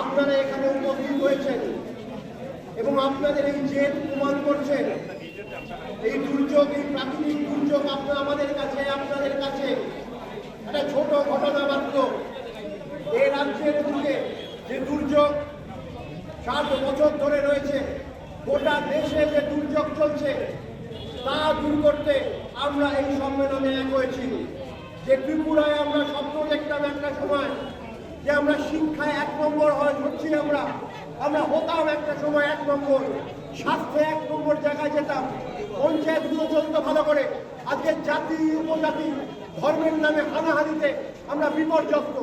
আপনারা এখানে উপস্থিত হয়েছেন এবং আপনাদের এই জেদ প্রমাণ করছে এই দুর্যোগ, এই প্রাকৃতিক দুর্যোগ আপনার আমাদের কাছে, আপনাদের কাছে। একটা ছোট ঘটনা মাত্র এই রাজ্যের বুকে যে দুর্যোগ ষাট বছর ধরে রয়েছে। গোটা দেশে যে দুর্যোগ চলছে, তা দূর করতে আমরা এই সম্মেলনে এক হয়েছি। যে ত্রিপুরায় আমরা স্বপ্ন দেখতাম একটা সময় যে আমরা শিক্ষায় এক নম্বর হয় হচ্ছি আমরা আমরা হতাম একটা সময় এক নম্বর, স্বাস্থ্যে এক নম্বর জায়গায় যেতাম পঞ্চায়েতগুলো চলতো ভালো করে। আজকে জাতি, উপজাতি, ধর্মের নামে হানাহানিতে আমরা বিপর্যস্ত।